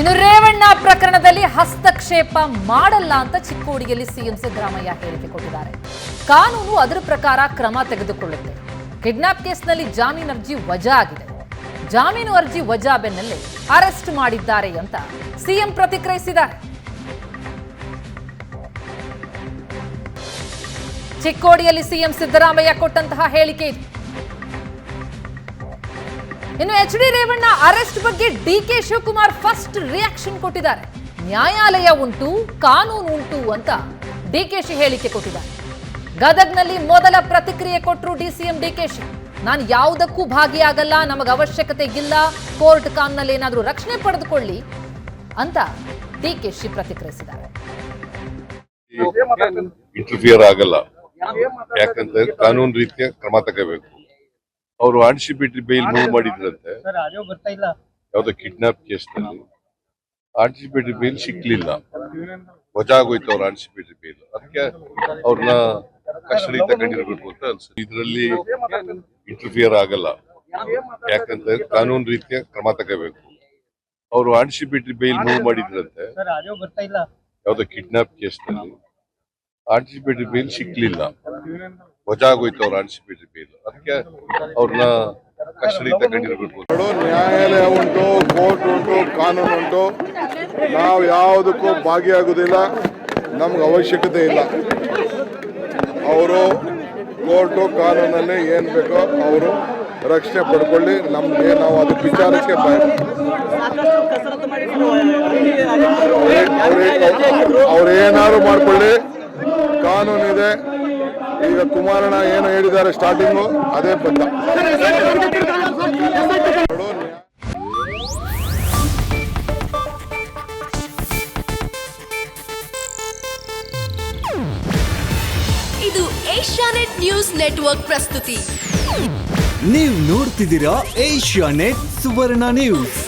ಇನ್ನು ರೇವಣ್ಣ ಪ್ರಕರಣದಲ್ಲಿ ಹಸ್ತಕ್ಷೇಪ ಮಾಡಲ್ಲ ಅಂತ ಚಿಕ್ಕೋಡಿಯಲ್ಲಿ ಸಿಎಂ ಸಿದ್ದರಾಮಯ್ಯ ಹೇಳಿಕೆ ಕೊಟ್ಟಿದ್ದಾರೆ. ಕಾನೂನು ಅದರ ಪ್ರಕಾರ ಕ್ರಮ ತೆಗೆದುಕೊಳ್ಳುತ್ತೆ. ಕಿಡ್ನಾಪ್ ಕೇಸ್ನಲ್ಲಿ ಜಾಮೀನು ಅರ್ಜಿ ವಜಾ ಆಗಿದೆ ಜಾಮೀನು ಅರ್ಜಿ ವಜಾ ಬೆನ್ನಲ್ಲೇ ಅರೆಸ್ಟ್ ಮಾಡಿದ್ದಾರೆ ಅಂತ ಸಿಎಂ ಪ್ರತಿಕ್ರಿಯಿಸಿದ್ದಾರೆ. ಚಿಕ್ಕೋಡಿಯಲ್ಲಿ ಸಿಎಂ ಸಿದ್ದರಾಮಯ್ಯ ಕೊಟ್ಟಂತಹ ಹೇಳಿಕೆ ಇದು. ಇನ್ನು ಎಚ್ ಡಿ ರೇವಣ್ಣ ಅರೆಸ್ಟ್ ಬಗ್ಗೆ D K Shivakumar first reaction ಕೊಟ್ಟಿದ್ದಾರೆ. ನ್ಯಾಯಾಲಯ ಉಂಟು, ಕಾನೂನು ಉಂಟು ಅಂತ ಡಿ ಕೆ ಶಿ ಹೇಳಿಕೆ ಕೊಟ್ಟಿದ್ದಾರೆ. ಗದಗ್ನಲ್ಲಿ ಮೊದಲ ಪ್ರತಿಕ್ರಿಯೆ ಕೊಟ್ಟರು ಡಿಸಿಎಂ ಡಿ ಕೆ ಶಿ. ನಾನು ಯಾವುದಕ್ಕೂ ಭಾಗಿಯಾಗಲ್ಲ, ನಮಗೆ ಅವಶ್ಯಕತೆ ಇಲ್ಲ, ಕೋರ್ಟ್ ಕಾನ್ನಲ್ಲಿ ಏನಾದರೂ ರಕ್ಷಣೆ ಪಡೆದುಕೊಳ್ಳಿ ಅಂತ ಡಿ ಕೆ ಶಿ ಪ್ರತಿಕ್ರಿಯಿಸಿದ್ದಾರೆ. ಇಂಟರ್ಫಿಯರ್ ಆಗಲ್ಲ. ಯಾಕಂದ್ರೆ ಕಾನೂನು ರೀತಿಯ ಕ್ರಮ ತಗೋಬೇಕು ಅವರು ಆಂಟಿಸಿಪೇಟರಿ ಬೈಲ್ ಮೂವ್ ಮಾಡಿದ್ರಂತೆ. ಯಾವ್ದೋ ಕಿಡ್ನಾಪ್ ಕೇಸ್ನಲ್ಲಿ ಆಂಟಿಸಿಪೇಟರಿ ಬೇಲ್ ಸಿಕ್ಲಿಲ್ಲ. ವಜಾ ಆಗೋಯ್ತು ಅವ್ರ ಆಂಟಿಸಿಪೇಟರಿ ಬೇಲ್ ಅದಕ್ಕೆ ಅವ್ರನ್ನ ಕಸ್ಟಡಿ ತಗೊಂಡಿರ್ಬೇಕು ಅಂತ ಅನ್ಸುತ್ತೆ. ಇದರಲ್ಲಿ ಇಂಟರ್ಫಿಯರ್ ಆಗಲ್ಲ. ಯಾಕಂದ್ರೆ ಕಾನೂನು ರೀತಿಯ ಕ್ರಮ ತಗೋಬೇಕು. ಅವರು ಆಂಟಿಸಿಪೇಟರಿ ಬೇಲ್ ಮೂವ್ ಮಾಡಿದ್ರಂತೆ. ಯಾವ್ದೋ ಕಿಡ್ನಾಪ್ ಕೇಸ್ನಲ್ಲಿ ಆಂಟಿಸಿಪೇಟರಿ ಬೇಲ್ ಸಿಕ್ಲಿಲ್ಲ. ವಜಾ ಆಗೋಯ್ತು ಅವ್ರ ಆಂಟಿಸಿಪೇಟರಿ ಬೇಲ್ ಅದಕ್ಕೆ ಅವ್ರನ್ನ ಕಸ್ಟಡಿ ತಗೊಂಡಿರ್ಬೇಕು ನ್ಯಾಯಾಲಯ ಉಂಟು ಕೋರ್ಟ್ ಉಂಟು ಕಾನೂನು ಉಂಟು ನಾವು ಯಾವುದಕ್ಕೂ ಭಾಗಿಯಾಗುವುದಿಲ್ಲ ನಮ್ಗೆ ಅವಶ್ಯಕತೆ ಇಲ್ಲ ಅವರು ಕೋರ್ಟು ಕಾನೂನಲ್ಲಿ ಏನು ಬೇಕೋ ಅವರು ರಕ್ಷಣೆ ಪಡ್ಕೊಳ್ಳಿ ನಮ್ಗೆ ನಾವು ಅದು ವಿಚಾರಕ್ಕೆ ಅವ್ರು ಏನಾದ್ರು ಮಾಡ್ಕೊಳ್ಳಿ ಕಾನೂನಿದೆ ಈಗ ಕುಮಾರಣ್ಣ ಏನು ಹೇಳಿದ್ದಾರೆ ಸ್ಟಾರ್ಟಿಂಗು ಅದೇ ಬದ್ಧ ಇದು ಏಷ್ಯಾನೆಟ್ ನ್ಯೂಸ್ ನೆಟ್ವರ್ಕ್ ಪ್ರಸ್ತುತಿ. ನೀವು ನೋಡ್ತಿದ್ದೀರಾ ಏಷ್ಯಾ ನೆಟ್ ಸುವರ್ಣ ನ್ಯೂಸ್.